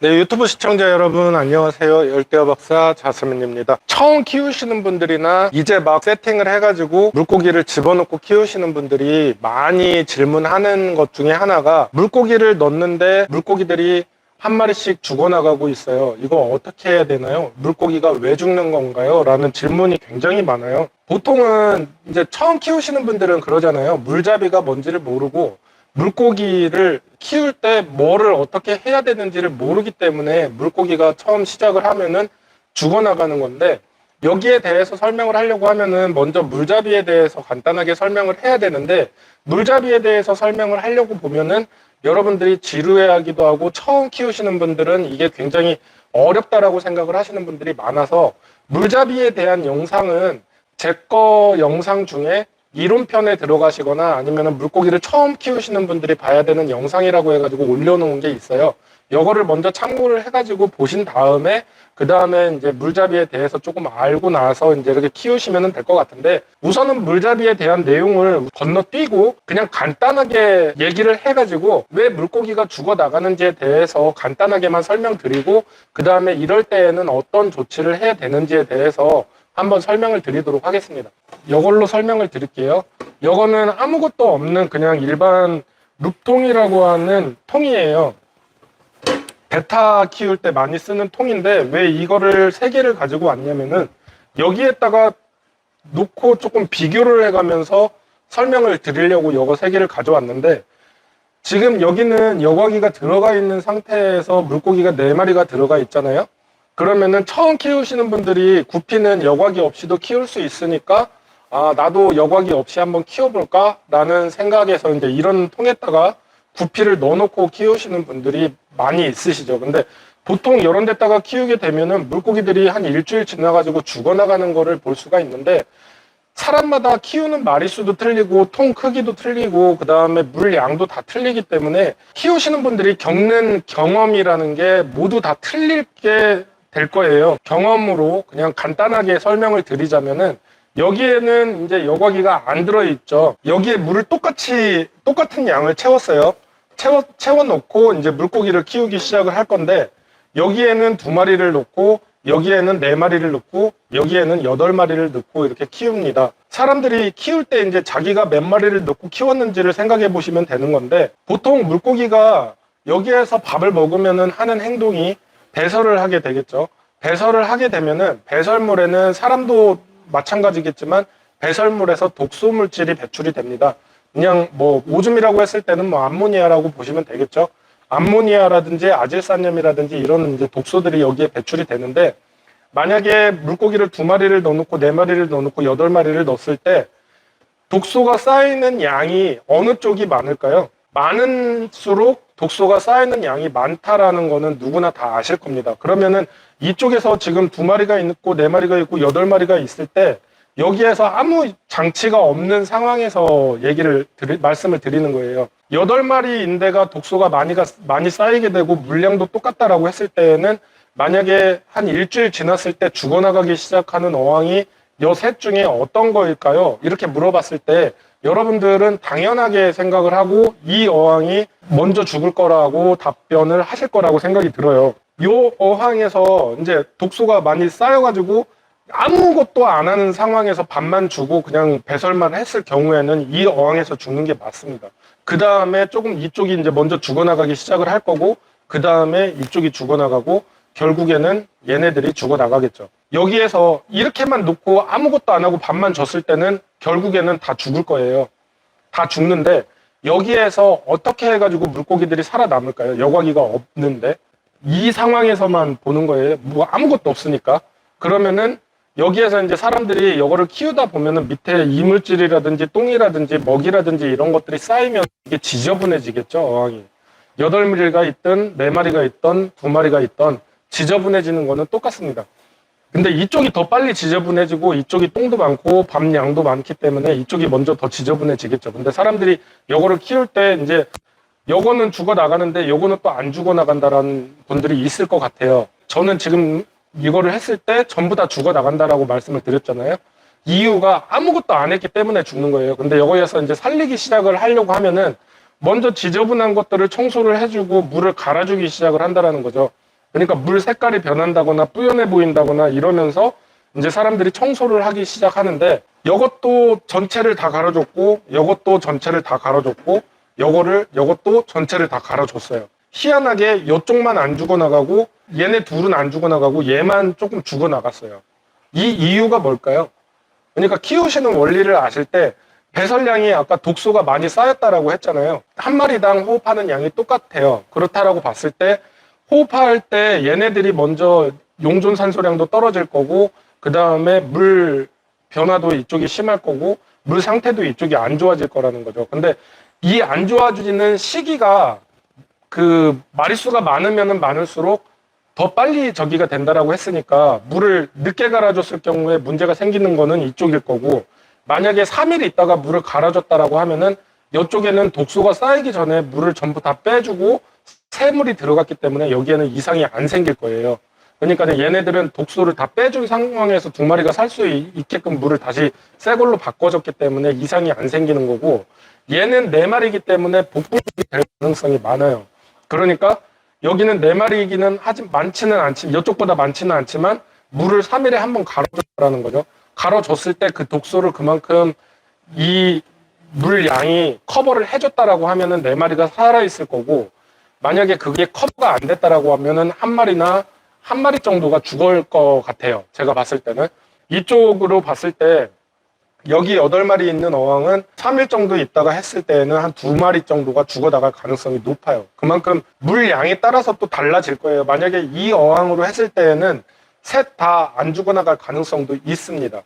네, 유튜브 시청자 여러분 안녕하세요. 열대어 박사 자스민입니다. 처음 키우시는 분들이나 이제 막 세팅을 해가지고 물고기를 집어넣고 키우시는 분들이 많이 질문하는 것 중에 하나가 물고기를 넣는데 물고기들이 한 마리씩 죽어나가고 있어요. 이거 어떻게 해야 되나요? 물고기가 왜 죽는 건가요? 라는 질문이 굉장히 많아요. 보통은 이제 처음 키우시는 분들은 그러잖아요. 물잡이가 뭔지를 모르고 물고기를 키울 때 뭐를 어떻게 해야 되는지를 모르기 때문에 물고기가 처음 시작을 하면은 죽어나가는 건데 여기에 대해서 설명을 하려고 하면은 먼저 물잡이에 대해서 간단하게 설명을 해야 되는데 물잡이에 대해서 설명을 하려고 보면은 여러분들이 지루해하기도 하고 처음 키우시는 분들은 이게 굉장히 어렵다라고 생각을 하시는 분들이 많아서 물잡이에 대한 영상은 제 거 영상 중에 이론편에 들어가시거나 아니면 물고기를 처음 키우시는 분들이 봐야 되는 영상이라고 해가지고 올려놓은 게 있어요. 이거를 먼저 참고를 해가지고 보신 다음에 그 다음에 이제 물잡이에 대해서 조금 알고 나서 이제 이렇게 키우시면 될 것 같은데 우선은 물잡이에 대한 내용을 건너뛰고 그냥 간단하게 얘기를 해가지고 왜 물고기가 죽어 나가는지에 대해서 간단하게만 설명드리고 그 다음에 이럴 때에는 어떤 조치를 해야 되는지에 대해서 한번 설명을 드리도록 하겠습니다. 이걸로 설명을 드릴게요. 이거는 아무것도 없는 그냥 일반 룹통이라고 하는 통이에요. 베타 키울 때 많이 쓰는 통인데 왜 이거를 세 개를 가지고 왔냐면은 여기에다가 놓고 조금 비교를 해가면서 설명을 드리려고 이거 세 개를 가져왔는데 지금 여기는 여과기가 들어가 있는 상태에서 물고기가 네 마리가 들어가 있잖아요. 그러면은 처음 키우시는 분들이 구피는 여과기 없이도 키울 수 있으니까 아 나도 여과기 없이 한번 키워볼까 라는 생각에서 이제 이런 통에다가 구피를 넣어놓고 키우시는 분들이 많이 있으시죠 근데 보통 이런 데다가 키우게 되면은 물고기들이 한 일주일 지나가지고 죽어나가는 거를 볼 수가 있는데 사람마다 키우는 마리수도 틀리고 통 크기도 틀리고 그 다음에 물 양도 다 틀리기 때문에 키우시는 분들이 겪는 경험이라는 게 모두 다 틀릴 게 될 거예요. 경험으로 그냥 간단하게 설명을 드리자면은 여기에는 이제 여과기가 안 들어있죠. 여기에 물을 똑같이 똑같은 양을 채웠어요. 채워 채워 놓고 이제 물고기를 키우기 시작을 할 건데 여기에는 두 마리를 놓고 여기에는 네 마리를 넣고 여기에는 여덟 마리를 넣고 이렇게 키웁니다. 사람들이 키울 때 이제 자기가 몇 마리를 넣고 키웠는지를 생각해 보시면 되는 건데 보통 물고기가 여기에서 밥을 먹으면은 하는 행동이 배설을 하게 되겠죠. 배설을 하게 되면은 배설물에는 사람도 마찬가지겠지만 배설물에서 독소 물질이 배출이 됩니다. 그냥 뭐 오줌이라고 했을 때는 뭐 암모니아라고 보시면 되겠죠. 암모니아라든지 아질산염이라든지 이런 이제 독소들이 여기에 배출이 되는데 만약에 물고기를 두 마리를 넣어놓고 네 마리를 넣어놓고 여덟 마리를 넣었을 때 독소가 쌓이는 양이 어느 쪽이 많을까요? 많을수록 독소가 쌓이는 양이 많다라는 거는 누구나 다 아실 겁니다. 그러면은 이쪽에서 지금 두 마리가 있고 네 마리가 있고 여덟 마리가 있을 때 여기에서 아무 장치가 없는 상황에서 얘기를 드리, 말씀을 드리는 거예요. 여덟 마리인데가 독소가 많이, 가, 많이 쌓이게 되고 물량도 똑같다라고 했을 때에는 만약에 한 일주일 지났을 때 죽어나가기 시작하는 어항이 여 셋 중에 어떤 거일까요? 이렇게 물어봤을 때 여러분들은 당연하게 생각을 하고 이 어항이 먼저 죽을 거라고 답변을 하실 거라고 생각이 들어요. 요 어항에서 이제 독소가 많이 쌓여가지고 아무것도 안 하는 상황에서 밥만 주고 그냥 배설만 했을 경우에는 이 어항에서 죽는 게 맞습니다. 그 다음에 조금 이쪽이 이제 먼저 죽어나가기 시작을 할 거고 그 다음에 이쪽이 죽어나가고 결국에는 얘네들이 죽어나가겠죠. 여기에서 이렇게만 놓고 아무것도 안 하고 밥만 줬을 때는 결국에는 다 죽을 거예요. 다 죽는데 여기에서 어떻게 해가지고 물고기들이 살아남을까요? 여과기가 없는데 이 상황에서만 보는 거예요. 뭐 아무것도 없으니까. 그러면은 여기에서 이제 사람들이 이거를 키우다 보면은 밑에 이물질이라든지 똥이라든지 먹이라든지 이런 것들이 쌓이면 이게 지저분해지겠죠, 어항이. 여덟 마리가 있든 네 마리가 있던 두 마리가 있던 지저분해지는 거는 똑같습니다. 근데 이쪽이 더 빨리 지저분해지고 이쪽이 똥도 많고 밥 양도 많기 때문에 이쪽이 먼저 더 지저분해지겠죠. 근데 사람들이 요거를 키울 때 이제 요거는 죽어 나가는데 요거는 또 안 죽어 나간다라는 분들이 있을 것 같아요. 저는 지금 이거를 했을 때 전부 다 죽어 나간다라고 말씀을 드렸잖아요. 이유가 아무것도 안 했기 때문에 죽는 거예요. 근데 여기에서 이제 살리기 시작을 하려고 하면은 먼저 지저분한 것들을 청소를 해주고 물을 갈아주기 시작을 한다라는 거죠. 그러니까 물 색깔이 변한다거나 뿌연해 보인다거나 이러면서 이제 사람들이 청소를 하기 시작하는데 이것도 전체를 다 갈아줬고 이것도 전체를 다 갈아줬고 요거를 요것도 전체를 다 갈아줬어요. 희한하게 이쪽만 안 죽어나가고 얘네 둘은 안 죽어나가고 얘만 조금 죽어나갔어요. 이 이유가 뭘까요? 그러니까 키우시는 원리를 아실 때 배설량이 아까 독소가 많이 쌓였다라고 했잖아요. 한 마리당 호흡하는 양이 똑같아요. 그렇다라고 봤을 때 호흡할 때 얘네들이 먼저 용존 산소량도 떨어질 거고 그 다음에 물 변화도 이쪽이 심할 거고 물 상태도 이쪽이 안 좋아질 거라는 거죠. 근데 이 안 좋아지는 시기가 그 마리수가 많으면은 많을수록 더 빨리 저기가 된다라고 했으니까 물을 늦게 갈아줬을 경우에 문제가 생기는 거는 이쪽일 거고 만약에 3일 있다가 물을 갈아줬다라고 하면은 이쪽에는 독소가 쌓이기 전에 물을 전부 다 빼주고 새물이 들어갔기 때문에 여기에는 이상이 안 생길 거예요. 그러니까 얘네들은 독소를 다 빼준 상황에서 두 마리가 살 수 있게끔 물을 다시 새 걸로 바꿔줬기 때문에 이상이 안 생기는 거고 얘는 네 마리이기 때문에 복분이 될 가능성이 많아요. 그러니까 여기는 네 마리이기는 하지 많지는 않지 이쪽보다 많지는 않지만 물을 3일에 한 번 갈아줬다는 거죠. 갈아줬을 때 그 독소를 그만큼 이 물 양이 커버를 해줬다라고 하면은 네 마리가 살아 있을 거고 만약에 그게 커버가 안 됐다라고 하면은 한 마리나 한 마리 정도가 죽을 것 같아요. 제가 봤을 때는 이쪽으로 봤을 때 여기 여덟 마리 있는 어항은 3일 정도 있다가 했을 때에는 한두 마리 정도가 죽어 나갈 가능성이 높아요. 그만큼 물 양에 따라서 또 달라질 거예요. 만약에 이 어항으로 했을 때에는 셋 다 안 죽어 나갈 가능성도 있습니다.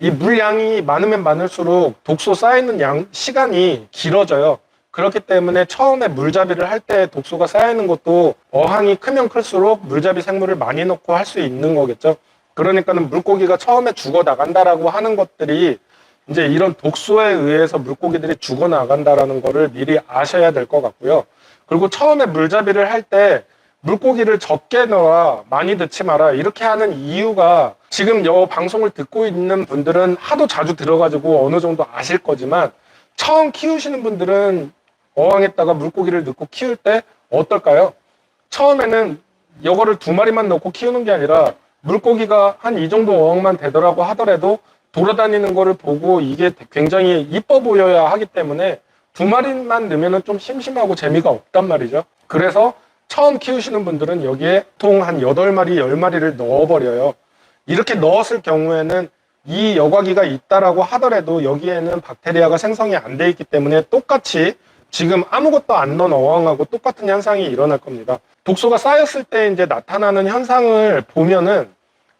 이 물량이 많으면 많을수록 독소 쌓이는 양 시간이 길어져요. 그렇기 때문에 처음에 물잡이를 할 때 독소가 쌓이는 것도 어항이 크면 클수록 물잡이 생물을 많이 넣고 할 수 있는 거겠죠. 그러니까는 물고기가 처음에 죽어 나간다라고 하는 것들이 이제 이런 독소에 의해서 물고기들이 죽어 나간다라는 거를 미리 아셔야 될 것 같고요. 그리고 처음에 물잡이를 할 때 물고기를 적게 넣어 많이 넣지 마라 이렇게 하는 이유가 지금 여 방송을 듣고 있는 분들은 하도 자주 들어가지고 어느 정도 아실 거지만 처음 키우시는 분들은 어항에다가 물고기를 넣고 키울 때 어떨까요? 처음에는 이거를 두 마리만 넣고 키우는 게 아니라 물고기가 한 이 정도 어항만 되더라고 하더라도 돌아다니는 거를 보고 이게 굉장히 이뻐 보여야 하기 때문에 두 마리만 넣으면 좀 심심하고 재미가 없단 말이죠. 그래서 처음 키우시는 분들은 여기에 보통 한 8마리, 10마리를 넣어버려요. 이렇게 넣었을 경우에는 이 여과기가 있다라고 하더라도 여기에는 박테리아가 생성이 안 돼 있기 때문에 똑같이 지금 아무것도 안 넣은 어항하고 똑같은 현상이 일어날 겁니다. 독소가 쌓였을 때 이제 나타나는 현상을 보면은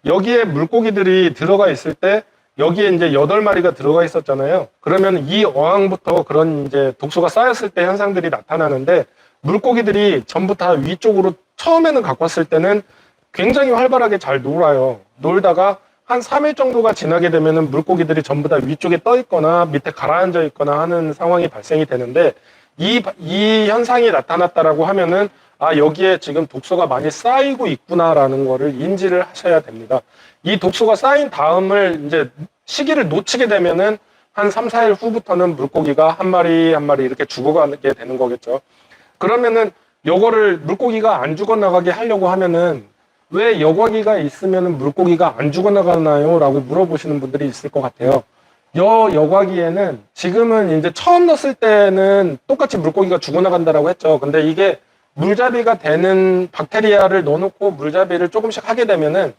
여기에 물고기들이 들어가 있을 때 여기에 이제 여덟 마리가 들어가 있었잖아요. 그러면 이 어항부터 그런 이제 독소가 쌓였을 때 현상들이 나타나는데 물고기들이 전부 다 위쪽으로 처음에는 갖고 왔을 때는 굉장히 활발하게 잘 놀아요. 놀다가 한 3일 정도가 지나게 되면은 물고기들이 전부 다 위쪽에 떠 있거나 밑에 가라앉아 있거나 하는 상황이 발생이 되는데 이, 이 현상이 나타났다라고 하면은 아, 여기에 지금 독소가 많이 쌓이고 있구나라는 거를 인지를 하셔야 됩니다. 이 독소가 쌓인 다음을 이제 시기를 놓치게 되면은 한 3, 4일 후부터는 물고기가 한 마리 한 마리 이렇게 죽어가게 되는 거겠죠. 그러면은 요거를 물고기가 안 죽어나가게 하려고 하면은 왜 여과기가 있으면은 물고기가 안 죽어나가나요? 라고 물어보시는 분들이 있을 것 같아요. 여 여과기에는 지금은 이제 처음 넣었을 때는 똑같이 물고기가 죽어나간다라고 했죠. 근데 이게 물잡이가 되는 박테리아를 넣어놓고 물잡이를 조금씩 하게 되면은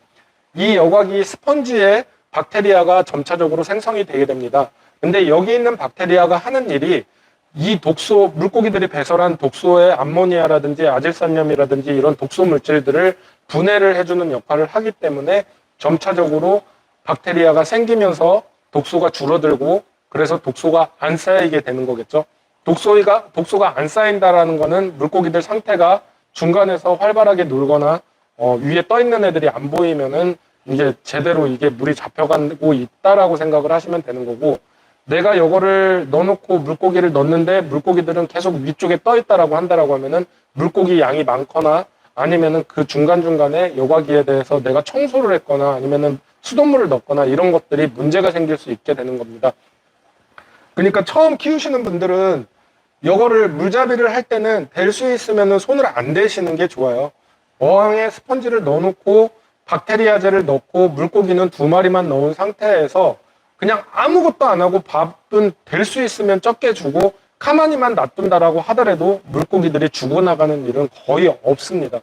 이 여과기 스펀지에 박테리아가 점차적으로 생성이 되게 됩니다. 근데 여기 있는 박테리아가 하는 일이 이 독소, 물고기들이 배설한 독소의 암모니아라든지 아질산염이라든지 이런 독소 물질들을 분해를 해주는 역할을 하기 때문에 점차적으로 박테리아가 생기면서 독소가 줄어들고 그래서 독소가 안 쌓이게 되는 거겠죠. 독소가, 독소가 안 쌓인다라는 거는 물고기들 상태가 중간에서 활발하게 놀거나 어, 위에 떠 있는 애들이 안 보이면은 이제 제대로 이게 물이 잡혀가고 있다라고 생각을 하시면 되는 거고 내가 요거를 넣어놓고 물고기를 넣는데 물고기들은 계속 위쪽에 떠 있다라고 한다라고 하면은 물고기 양이 많거나 아니면은 그 중간 중간에 여과기에 대해서 내가 청소를 했거나 아니면은 수돗물을 넣거나 이런 것들이 문제가 생길 수 있게 되는 겁니다. 그러니까 처음 키우시는 분들은 요거를 물잡이를 할 때는 될 수 있으면은 손을 안 대시는 게 좋아요. 어항에 스펀지를 넣어놓고 박테리아제를 넣고 물고기는 두 마리만 넣은 상태에서 그냥 아무것도 안 하고 밥은 될 수 있으면 적게 주고 가만히만 놔둔다라고 하더라도 물고기들이 죽어나가는 일은 거의 없습니다.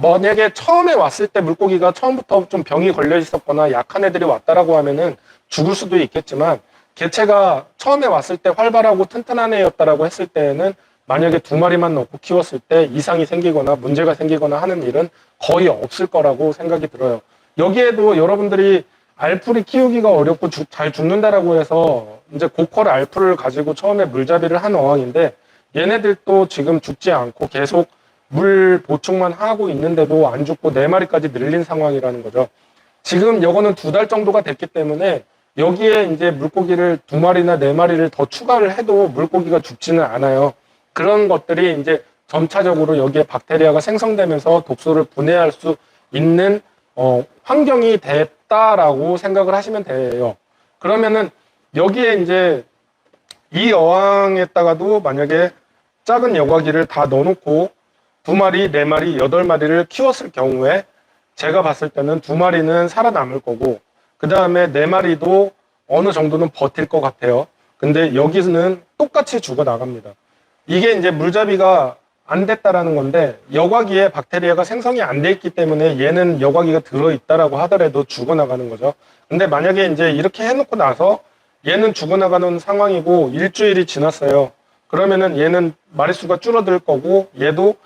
만약에 처음에 왔을 때 물고기가 처음부터 좀 병이 걸려 있었거나 약한 애들이 왔다라고 하면은 죽을 수도 있겠지만 개체가 처음에 왔을 때 활발하고 튼튼한 애였다라고 했을 때에는 만약에 두 마리만 넣고 키웠을 때 이상이 생기거나 문제가 생기거나 하는 일은 거의 없을 거라고 생각이 들어요. 여기에도 여러분들이 알풀이 키우기가 어렵고 죽- 잘 죽는다라고 해서 이제 고퀄 알풀을 가지고 처음에 물잡이를 한 어항인데 얘네들도 지금 죽지 않고 계속 물 보충만 하고 있는데도 안 죽고 네 마리까지 늘린 상황이라는 거죠. 지금 요거는 두 달 정도가 됐기 때문에 여기에 이제 물고기를 두 마리나 네 마리를 더 추가를 해도 물고기가 죽지는 않아요. 그런 것들이 이제 점차적으로 여기에 박테리아가 생성되면서 독소를 분해할 수 있는 어, 환경이 됐다라고 생각을 하시면 돼요. 그러면은 여기에 이제 이 어항에다가도 만약에 작은 여과기를 다 넣어놓고 두 마리, 네 마리, 여덟 마리를 키웠을 경우에 제가 봤을 때는 두 마리는 살아남을 거고 그 다음에 네 마리도 어느 정도는 버틸 것 같아요. 근데 여기는 똑같이 죽어 나갑니다. 이게 이제 물잡이가 안 됐다라는 건데 여과기에 박테리아가 생성이 안 돼 있기 때문에 얘는 여과기가 들어 있다라고 하더라도 죽어 나가는 거죠. 근데 만약에 이제 이렇게 해놓고 나서 얘는 죽어 나가는 상황이고 일주일이 지났어요. 그러면은 얘는 마리수가 줄어들 거고 얘도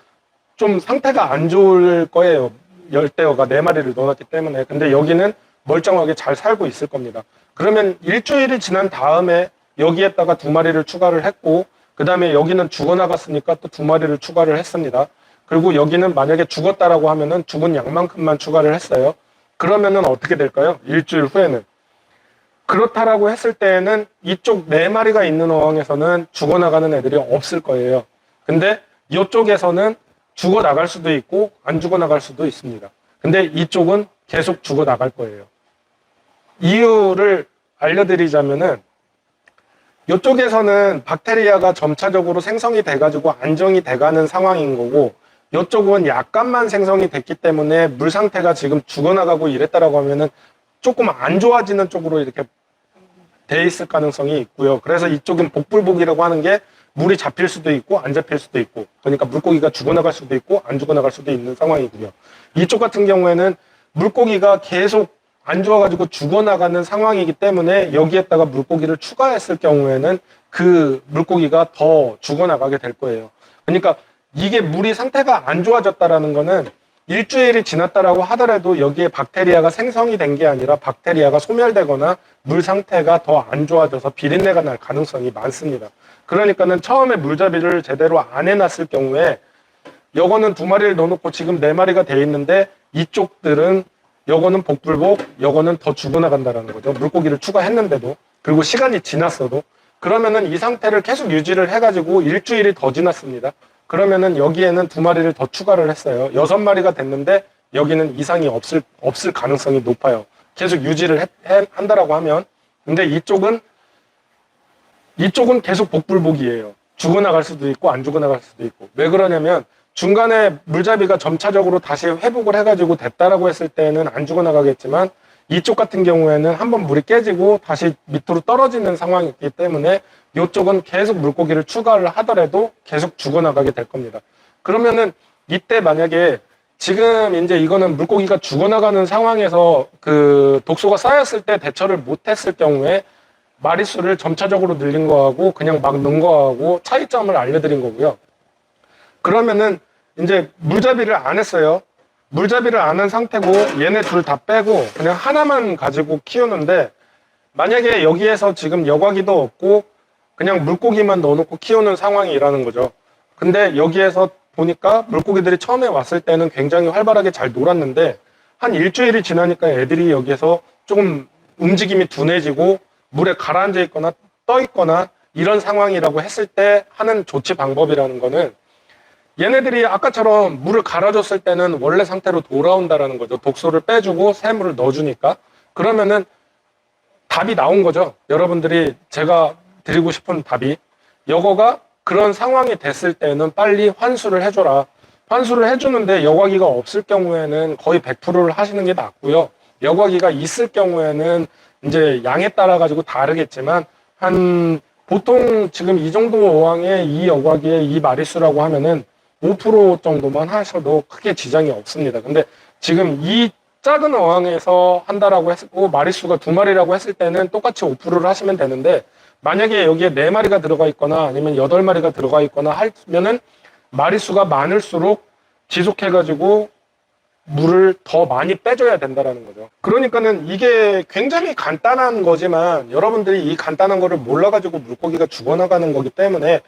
좀 상태가 안 좋을 거예요. 열대어가 네 마리를 넣어놨기 때문에. 근데 여기는 멀쩡하게 잘 살고 있을 겁니다. 그러면 일주일이 지난 다음에 여기에다가 두 마리를 추가를 했고, 그 다음에 여기는 죽어나갔으니까 또 두 마리를 추가를 했습니다. 그리고 여기는 만약에 죽었다라고 하면은 죽은 양만큼만 추가를 했어요. 그러면은 어떻게 될까요? 일주일 후에는. 그렇다라고 했을 때에는 이쪽 네 마리가 있는 어항에서는 죽어나가는 애들이 없을 거예요. 근데 이쪽에서는 죽어 나갈 수도 있고 안 죽어 나갈 수도 있습니다. 근데 이쪽은 계속 죽어 나갈 거예요. 이유를 알려드리자면은 이쪽에서는 박테리아가 점차적으로 생성이 돼가지고 안정이 돼가는 상황인 거고 이쪽은 약간만 생성이 됐기 때문에 물 상태가 지금 죽어나가고 이랬다라고 하면은 조금 안 좋아지는 쪽으로 이렇게 돼 있을 가능성이 있고요. 그래서 이쪽은 복불복이라고 하는 게 물이 잡힐 수도 있고 안 잡힐 수도 있고 그러니까 물고기가 죽어나갈 수도 있고 안 죽어나갈 수도 있는 상황이고요. 이쪽 같은 경우에는 물고기가 계속 안 좋아가지고 죽어나가는 상황이기 때문에 여기에다가 물고기를 추가했을 경우에는 그 물고기가 더 죽어나가게 될 거예요. 그러니까 이게 물이 상태가 안 좋아졌다라는 거는 일주일이 지났다라고 하더라도 여기에 박테리아가 생성이 된 게 아니라 박테리아가 소멸되거나 물 상태가 더 안 좋아져서 비린내가 날 가능성이 많습니다. 그러니까는 처음에 물잡이를 제대로 안 해놨을 경우에 요거는 두 마리를 넣어놓고 지금 네 마리가 돼 있는데 이쪽들은 요거는 복불복, 요거는 더 죽어나간다라는 거죠. 물고기를 추가했는데도 그리고 시간이 지났어도 그러면은 이 상태를 계속 유지를 해가지고 일주일이 더 지났습니다. 그러면은 여기에는 두 마리를 더 추가를 했어요. 여섯 마리가 됐는데 여기는 이상이 없을 없을 가능성이 높아요. 계속 유지를 해- 해- 한다라고 하면 근데 이쪽은 이쪽은 계속 복불복이에요. 죽어나갈 수도 있고 안 죽어나갈 수도 있고 왜 그러냐면 중간에 물잡이가 점차적으로 다시 회복을 해가지고 됐다라고 했을 때는 안 죽어나가겠지만 이쪽 같은 경우에는 한번 물이 깨지고 다시 밑으로 떨어지는 상황이기 때문에 이쪽은 계속 물고기를 추가를 하더라도 계속 죽어나가게 될 겁니다. 그러면은 이때 만약에 지금 이제 이거는 물고기가 죽어나가는 상황에서 그 독소가 쌓였을 때 대처를 못했을 경우에 마리수를 점차적으로 늘린 거하고 그냥 막 넣은 거하고 차이점을 알려드린 거고요. 그러면은 이제 물잡이를 안 했어요. 물잡이를 안 한 상태고 얘네 둘 다 빼고 그냥 하나만 가지고 키우는데 만약에 여기에서 지금 여과기도 없고 그냥 물고기만 넣어놓고 키우는 상황이라는 거죠. 근데 여기에서 보니까 물고기들이 처음에 왔을 때는 굉장히 활발하게 잘 놀았는데 한 일주일이 지나니까 애들이 여기에서 조금 움직임이 둔해지고 물에 가라앉아 있거나 떠 있거나 이런 상황이라고 했을 때 하는 조치 방법이라는 거는 얘네들이 아까처럼 물을 갈아줬을 때는 원래 상태로 돌아온다라는 거죠. 독소를 빼주고 새물을 넣어주니까. 그러면은 답이 나온 거죠. 여러분들이 제가 드리고 싶은 답이. 여거가 그런 상황이 됐을 때는 빨리 환수를 해줘라. 환수를 해주는데 여과기가 없을 경우에는 거의 100%를 하시는 게 낫고요. 여과기가 있을 경우에는 이제 양에 따라 가지고 다르겠지만 한 보통 지금 이 정도 어항에 이 여과기에 이 마리수라고 하면은 5% 정도만 하셔도 크게 지장이 없습니다. 근데 지금 이 작은 어항에서 한다라고 했고 마리수가 두 마리라고 했을 때는 똑같이 5%를 하시면 되는데 만약에 여기에 네 마리가 들어가 있거나 아니면 여덟 마리가 들어가 있거나 하면은 마리수가 많을수록 지속해가지고 물을 더 많이 빼줘야 된다라는 거죠. 그러니까는 이게 굉장히 간단한 거지만 여러분들이 이 간단한 거를 몰라가지고 물고기가 죽어나가는 거기 때문에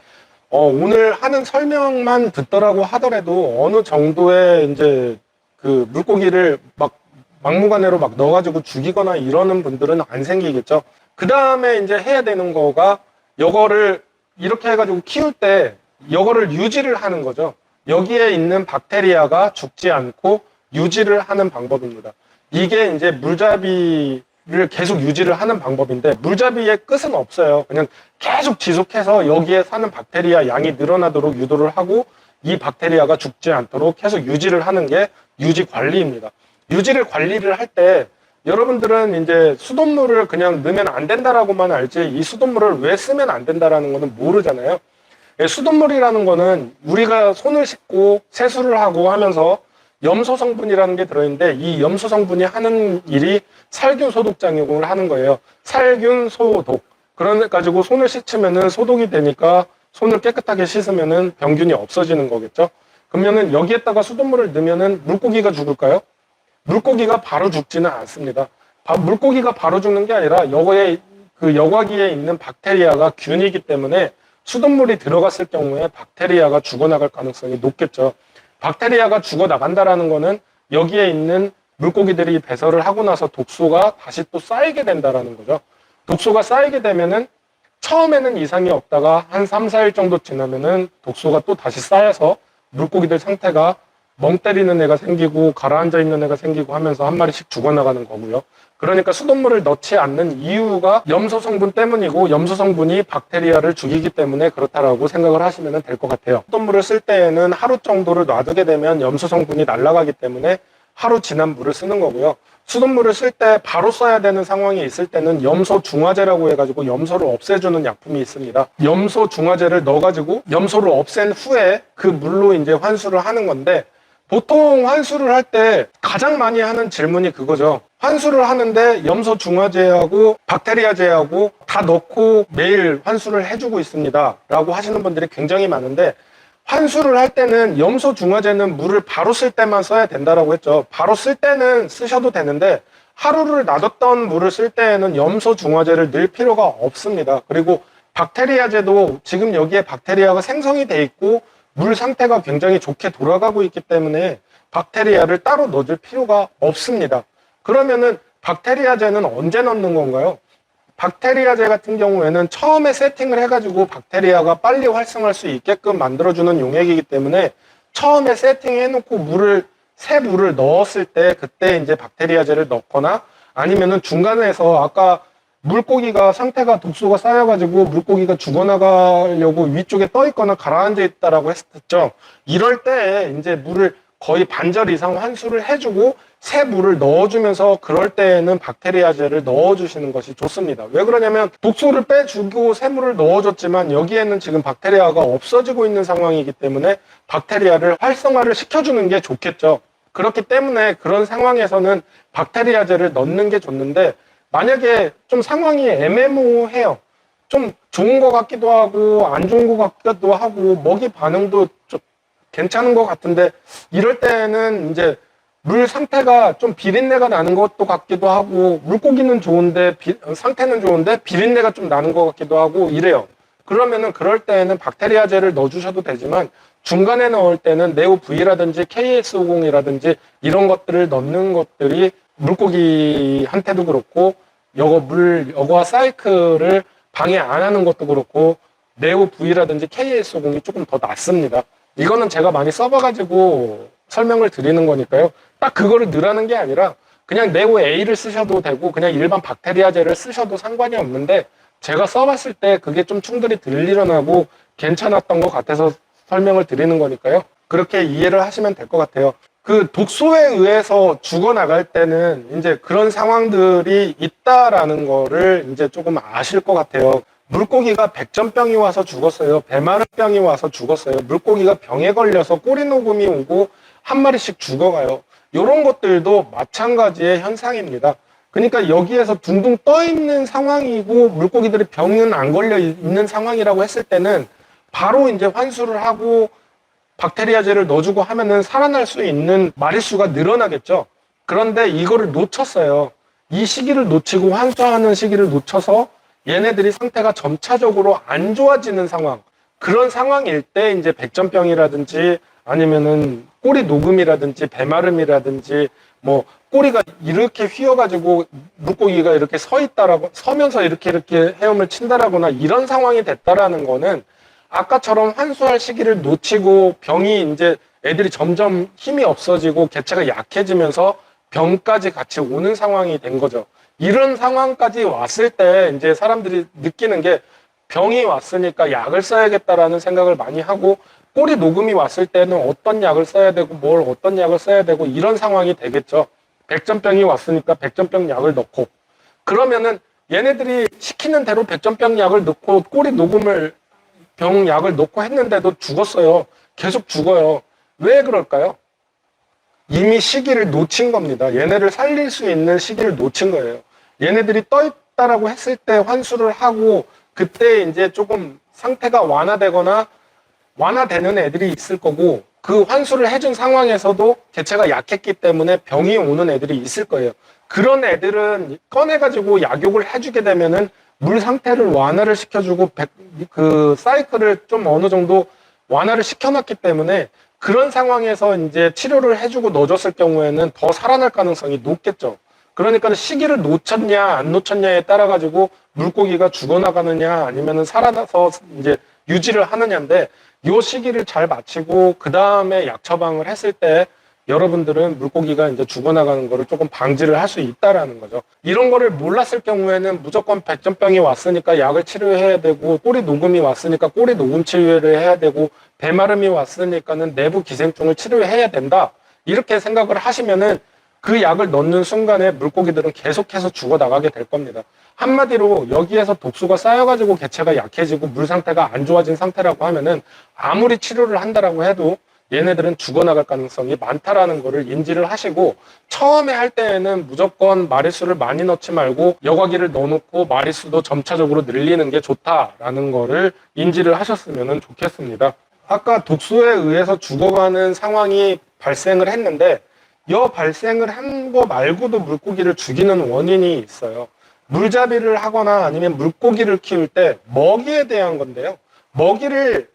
어, 오늘 하는 설명만 듣더라고 하더라도 어느 정도의 이제 그 물고기를 막 막무가내로 막 넣어가지고 죽이거나 이러는 분들은 안 생기겠죠. 그 다음에 이제 해야 되는 거가 요거를 이렇게 해가지고 키울 때 요거를 유지를 하는 거죠. 여기에 있는 박테리아가 죽지 않고 유지를 하는 방법입니다. 이게 이제 물잡이를 계속 유지를 하는 방법인데 물잡이의 끝은 없어요. 그냥 계속 지속해서 여기에 사는 박테리아 양이 늘어나도록 유도를 하고 이 박테리아가 죽지 않도록 계속 유지를 하는 게 유지 관리입니다. 유지를 관리를 할 때 여러분들은 이제 수돗물을 그냥 넣으면 안 된다라고만 알지 이 수돗물을 왜 쓰면 안 된다라는 거는 모르잖아요. 예, 수돗물이라는 거는 우리가 손을 씻고 세수를 하고 하면서 염소 성분이라는 게 들어있는데 이 염소 성분이 하는 일이 살균 소독 작용을 하는 거예요. 살균 소독. 그래 가지고 손을 씻으면은 소독이 되니까 손을 깨끗하게 씻으면은 병균이 없어지는 거겠죠. 그러면은 여기에다가 수돗물을 넣으면은 물고기가 죽을까요? 물고기가 바로 죽지는 않습니다. 바- 물고기가 바로 죽는 게 아니라 여거에 그 여과기에 있는 박테리아가 균이기 때문에 수돗물이 들어갔을 경우에 박테리아가 죽어나갈 가능성이 높겠죠. 박테리아가 죽어나간다라는 거는 여기에 있는 물고기들이 배설을 하고 나서 독소가 다시 또 쌓이게 된다라는 거죠. 독소가 쌓이게 되면은 처음에는 이상이 없다가 한 3, 4일 정도 지나면은 독소가 또 다시 쌓여서 물고기들 상태가 멍 때리는 애가 생기고 가라앉아 있는 애가 생기고 하면서 한 마리씩 죽어나가는 거고요. 그러니까 수돗물을 넣지 않는 이유가 염소 성분 때문이고 염소 성분이 박테리아를 죽이기 때문에 그렇다라고 생각을 하시면 될 것 같아요. 수돗물을 쓸 때에는 하루 정도를 놔두게 되면 염소 성분이 날아가기 때문에 하루 지난 물을 쓰는 거고요. 수돗물을 쓸 때 바로 써야 되는 상황이 있을 때는 염소 중화제라고 해가지고 염소를 없애주는 약품이 있습니다. 염소 중화제를 넣어가지고 염소를 없앤 후에 그 물로 이제 환수를 하는 건데 보통 환수를 할 때 가장 많이 하는 질문이 그거죠. 환수를 하는데 염소 중화제하고 박테리아제하고 다 넣고 매일 환수를 해주고 있습니다. 라고 하시는 분들이 굉장히 많은데 환수를 할 때는 염소 중화제는 물을 바로 쓸 때만 써야 된다라고 했죠. 바로 쓸 때는 쓰셔도 되는데 하루를 놔뒀던 물을 쓸 때에는 염소 중화제를 넣을 필요가 없습니다. 그리고 박테리아제도 지금 여기에 박테리아가 생성이 돼 있고 물 상태가 굉장히 좋게 돌아가고 있기 때문에 박테리아를 따로 넣어줄 필요가 없습니다. 그러면은 박테리아제는 언제 넣는 건가요? 박테리아제 같은 경우에는 처음에 세팅을 해가지고 박테리아가 빨리 활성할 수 있게끔 만들어주는 용액이기 때문에 처음에 세팅해놓고 물을 새 물을 넣었을 때 그때 이제 박테리아제를 넣거나 아니면은 중간에서 아까 물고기가 상태가 독소가 쌓여가지고 물고기가 죽어나가려고 위쪽에 떠 있거나 가라앉아 있다라고 했었죠. 이럴 때 이제 물을 거의 반절 이상 환수를 해주고 새 물을 넣어주면서 그럴 때에는 박테리아제를 넣어주시는 것이 좋습니다. 왜 그러냐면 독소를 빼주고 새 물을 넣어줬지만 여기에는 지금 박테리아가 없어지고 있는 상황이기 때문에 박테리아를 활성화를 시켜주는 게 좋겠죠. 그렇기 때문에 그런 상황에서는 박테리아제를 넣는 게 좋는데 만약에 좀 상황이 애매모호해요. 좀 좋은 것 같기도 하고 안 좋은 것 같기도 하고 먹이 반응도 좀 괜찮은 것 같은데 이럴 때는 이제 물 상태가 좀 비린내가 나는 것도 같기도 하고 물고기는 좋은데 비- 어, 상태는 좋은데 비린내가 좀 나는 것 같기도 하고 이래요. 그러면은 그럴 때는 박테리아제를 넣어주셔도 되지만 중간에 넣을 때는 네오 V라든지 KS50이라든지 이런 것들을 넣는 것들이 물고기한테도 그렇고 여거 물 여거와 사이클을 방해 안 하는 것도 그렇고 네오 V라든지 KS50이 조금 더 낫습니다. 이거는 제가 많이 써봐가지고 설명을 드리는 거니까요. 딱 그거를 넣으라는 게 아니라 그냥 네오 A를 쓰셔도 되고 그냥 일반 박테리아제를 쓰셔도 상관이 없는데 제가 써봤을 때 그게 좀 충돌이 들 일어나고 괜찮았던 것 같아서 설명을 드리는 거니까요. 그렇게 이해를 하시면 될 것 같아요. 그 독소에 의해서 죽어나갈 때는 이제 그런 상황들이 있다라는 거를 이제 조금 아실 것 같아요. 물고기가 백전병이 와서 죽었어요. 배마르병이 와서 죽었어요. 물고기가 병에 걸려서 꼬리 녹음이 오고 한 마리씩 죽어가요. 이런 것들도 마찬가지의 현상입니다. 그러니까 여기에서 둥둥 떠 있는 상황이고 물고기들이 병은 안 걸려 있는 상황이라고 했을 때는 바로 이제 환수를 하고 박테리아제를 넣어주고 하면은 살아날 수 있는 마리수가 늘어나겠죠. 그런데 이거를 놓쳤어요. 이 시기를 놓치고 환수하는 시기를 놓쳐서 얘네들이 상태가 점차적으로 안 좋아지는 상황. 그런 상황일 때 이제 백전병이라든지 아니면은 꼬리 녹음이라든지 배마름이라든지 뭐 꼬리가 이렇게 휘어가지고 물고기가 이렇게 서 있다라고 서면서 이렇게 이렇게 헤엄을 친다라거나 이런 상황이 됐다라는 거는 아까처럼 환수할 시기를 놓치고 병이 이제 애들이 점점 힘이 없어지고 개체가 약해지면서 병까지 같이 오는 상황이 된 거죠. 이런 상황까지 왔을 때 이제 사람들이 느끼는 게 병이 왔으니까 약을 써야겠다라는 생각을 많이 하고 꼬리 녹음이 왔을 때는 어떤 약을 써야 되고 뭘 어떤 약을 써야 되고 이런 상황이 되겠죠. 백전병이 왔으니까 백전병 약을 넣고 그러면은 얘네들이 시키는 대로 백전병 약을 넣고 꼬리 녹음을 병 약을 넣고 했는데도 죽었어요. 계속 죽어요. 왜 그럴까요? 이미 시기를 놓친 겁니다. 얘네를 살릴 수 있는 시기를 놓친 거예요. 얘네들이 떠 있다라고 했을 때 환수를 하고 그때 이제 조금 상태가 완화되거나 완화되는 애들이 있을 거고 그 환수를 해준 상황에서도 개체가 약했기 때문에 병이 오는 애들이 있을 거예요. 그런 애들은 꺼내가지고 약욕을 해주게 되면은 물 상태를 완화를 시켜주고 백- 그 사이클을 좀 어느 정도 완화를 시켜놨기 때문에 그런 상황에서 이제 치료를 해주고 넣어줬을 경우에는 더 살아날 가능성이 높겠죠. 그러니까 시기를 놓쳤냐 안 놓쳤냐에 따라 가지고 물고기가 죽어나가느냐 아니면은 살아나서 이제 유지를 하느냐인데 요 시기를 잘 마치고 그 다음에 약 처방을 했을 때 여러분들은 물고기가 이제 죽어나가는 거를 조금 방지를 할 수 있다라는 거죠. 이런 거를 몰랐을 경우에는 무조건 백전병이 왔으니까 약을 치료해야 되고 꼬리 녹음이 왔으니까 꼬리 녹음 치료를 해야 되고 배마름이 왔으니까는 내부 기생충을 치료해야 된다. 이렇게 생각을 하시면은 그 약을 넣는 순간에 물고기들은 계속해서 죽어나가게 될 겁니다. 한마디로 여기에서 독소가 쌓여가지고 개체가 약해지고 물 상태가 안 좋아진 상태라고 하면은 아무리 치료를 한다라고 해도 얘네들은 죽어나갈 가능성이 많다라는 거를 인지를 하시고 처음에 할 때에는 무조건 마리수를 많이 넣지 말고 여과기를 넣어놓고 마리수도 점차적으로 늘리는 게 좋다라는 거를 인지를 하셨으면 좋겠습니다. 아까 독소에 의해서 죽어가는 상황이 발생을 했는데 여 발생을 한 거 말고도 물고기를 죽이는 원인이 있어요. 물잡이를 하거나 아니면 물고기를 키울 때 먹이에 대한 건데요. 먹이를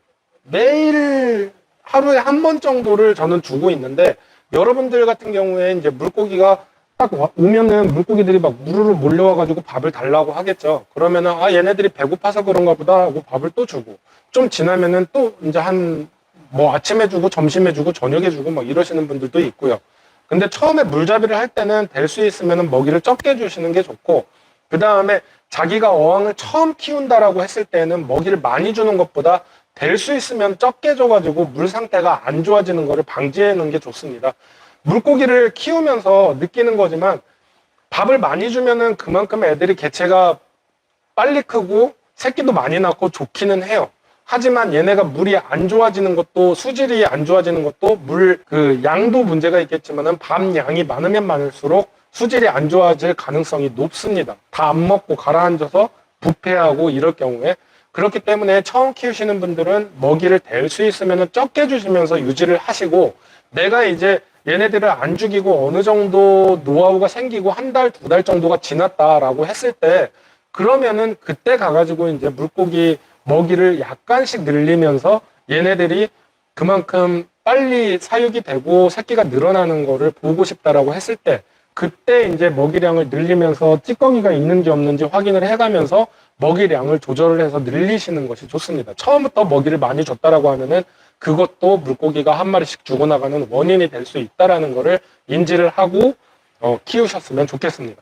매일 하루에 한 번 정도를 저는 주고 있는데 여러분들 같은 경우에 이제 물고기가 딱 와- 오면은 물고기들이 막 우르르 몰려와가지고 밥을 달라고 하겠죠. 그러면은 아 얘네들이 배고파서 그런가 보다 하고 밥을 또 주고 좀 지나면은 또 이제 한 뭐 아침에 주고 점심에 주고 저녁에 주고 막 이러시는 분들도 있고요. 근데 처음에 물잡이를 할 때는 될 수 있으면 먹이를 적게 주시는 게 좋고 그 다음에 자기가 어항을 처음 키운다라고 했을 때는 먹이를 많이 주는 것보다 될 수 있으면 적게 줘가지고 물 상태가 안 좋아지는 것을 방지해 놓는 게 좋습니다. 물고기를 키우면서 느끼는 거지만 밥을 많이 주면은 그만큼 애들이 개체가 빨리 크고 새끼도 많이 낳고 좋기는 해요. 하지만 얘네가 물이 안 좋아지는 것도 수질이 안 좋아지는 것도 물 그 양도 문제가 있겠지만은 밥 양이 많으면 많을수록 수질이 안 좋아질 가능성이 높습니다. 다 안 먹고 가라앉아서 부패하고 이럴 경우에 그렇기 때문에 처음 키우시는 분들은 먹이를 댈 수 있으면 적게 주시면서 유지를 하시고 내가 이제 얘네들을 안 죽이고 어느 정도 노하우가 생기고 한 달, 두 달 정도가 지났다라고 했을 때 그러면은 그때 가가지고 이제 물고기 먹이를 약간씩 늘리면서 얘네들이 그만큼 빨리 사육이 되고 새끼가 늘어나는 거를 보고 싶다라고 했을 때 그때 이제 먹이량을 늘리면서 찌꺼기가 있는지 없는지 확인을 해가면서 먹이량을 조절을 해서 늘리시는 것이 좋습니다. 처음부터 먹이를 많이 줬다라고 하면은 그것도 물고기가 한 마리씩 죽어나가는 원인이 될 수 있다라는 거를 인지를 하고 어, 키우셨으면 좋겠습니다.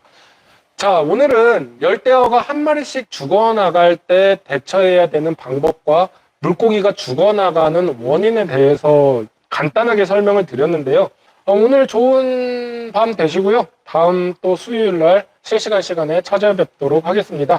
자, 오늘은 열대어가 한 마리씩 죽어나갈 때 대처해야 되는 방법과 물고기가 죽어나가는 원인에 대해서 간단하게 설명을 드렸는데요. 어, 오늘 좋은 밤 되시고요. 다음 또 수요일 날 실시간 시간에 찾아뵙도록 하겠습니다.